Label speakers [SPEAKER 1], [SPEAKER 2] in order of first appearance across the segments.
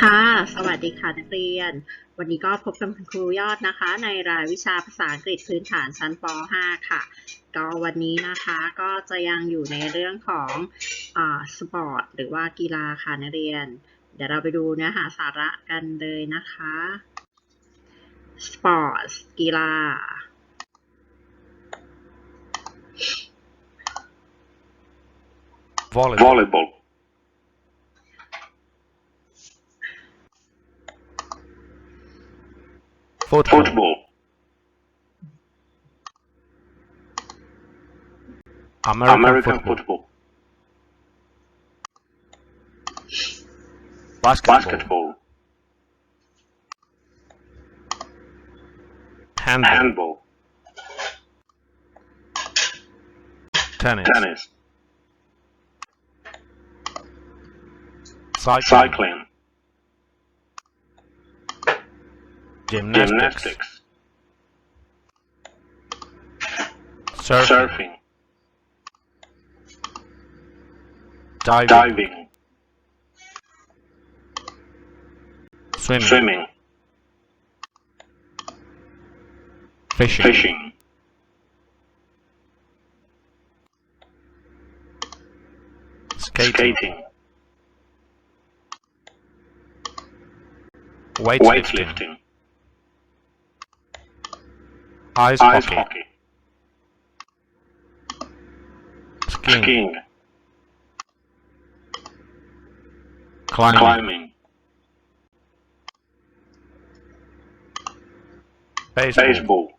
[SPEAKER 1] ค่ะ สวัสดีค่ะนักเรียน วันนี้ก็พบกับคุณครูยอดนะคะ ในรายวิชาภาษาอังกฤษพื้นฐานชั้นป .5 ค่ะ ก็วันนี้นะคะก็จะยังอยู่ในเรื่องของอสปอร์ตหรือว่ากีฬาค่ะนักเรียน เดี๋ยวเราไปดูเนื้อหาสาระกันเลยนะคะสปอร์ตกีฬา
[SPEAKER 2] Volleyball. Football.
[SPEAKER 3] football,
[SPEAKER 2] American,
[SPEAKER 3] American
[SPEAKER 2] football.
[SPEAKER 3] football,
[SPEAKER 2] Basketball.
[SPEAKER 3] basketball,
[SPEAKER 2] Handball.
[SPEAKER 3] handball,
[SPEAKER 2] Tennis.
[SPEAKER 3] tennis,
[SPEAKER 2] Cycling.
[SPEAKER 3] cycling,
[SPEAKER 2] Gymnastics.
[SPEAKER 3] gymnastics,
[SPEAKER 2] Surfing.
[SPEAKER 3] surfing,
[SPEAKER 2] Diving.
[SPEAKER 3] diving,
[SPEAKER 2] Swimming.
[SPEAKER 3] swimming,
[SPEAKER 2] Fishing.
[SPEAKER 3] fishing,
[SPEAKER 2] Skating.
[SPEAKER 3] skating,
[SPEAKER 2] Weightlifting.
[SPEAKER 3] weightlifting,
[SPEAKER 2] Ice,
[SPEAKER 3] ice
[SPEAKER 2] hockey.
[SPEAKER 3] hockey,
[SPEAKER 2] Skiing.
[SPEAKER 3] skiing,
[SPEAKER 2] Climbing.
[SPEAKER 3] climbing,
[SPEAKER 2] Baseball.
[SPEAKER 3] baseball,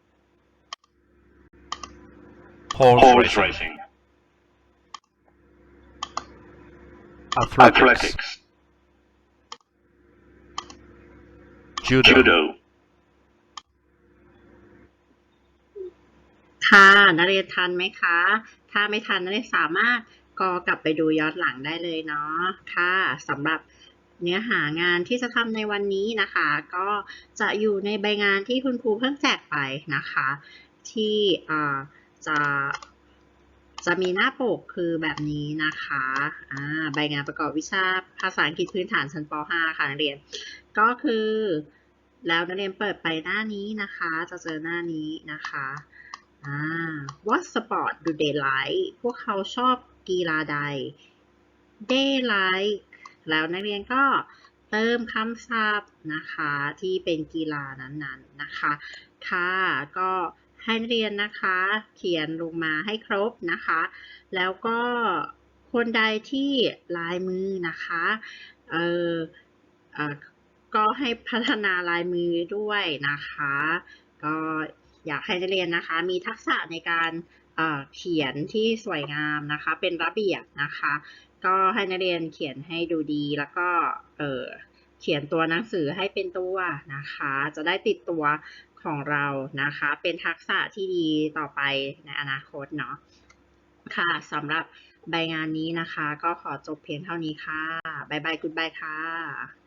[SPEAKER 2] Horse,
[SPEAKER 3] horse
[SPEAKER 2] racing.
[SPEAKER 3] racing,
[SPEAKER 2] Athletics.
[SPEAKER 3] athletics,
[SPEAKER 2] Judo.
[SPEAKER 3] judo,
[SPEAKER 1] ค่ะนักเรียนทันไหมคะ ถ้าไม่ทันนักเรียนสามารถกอกลับไปดูย้อนหลังได้เลยเนาะค่ะสำหรับเนื้อหางานที่จะทำในวันนี้นะคะ ก็จะอยู่ในใบงานที่คุณครูเพิ่งแจกไปนะคะ ที่อ่าจะจะมีหน้าปกคือแบบนี้นะคะอ่าใบงานประกอบวิชาภาษาอังกฤษพื้นฐานชั้นป .5 ค่ะนักเรียน ก็คือแล้วนักเรียนเปิดไปหน้านี้นะคะ จะเจอหน้านี้นะคะ What sport do they like พวกเขาชอบกีฬาใด They like แล้วนักเรียนก็เติมคำศัพท์นะคะที่เป็นกีฬานั้นๆนะคะ ค่ะ ก็ให้นักเรียนนะคะ เขียนลงมาให้ครบนะคะ แล้วก็คนใดที่ลายมือนะคะ เออเอ่อก็ให้พัฒนาลายมือด้วยนะคะ ก็ อยากให้นักเรียนนะคะ มีทักษะในการเขียนที่สวยงามนะคะ เป็นระเบียบนะคะ ก็ให้นักเรียนเขียนให้ดูดีแล้วก็เออเขียนตัวหนังสือให้เป็นตัวนะคะ จะได้ติดตัวของเรานะคะ เป็นทักษะที่ดีต่อไปในอนาคตเนาะค่ะสำหรับใบงานนี้นะคะ ก็ขอจบเพียงเท่านี้ค่ะบ๊ายบายกุดบายค่ะ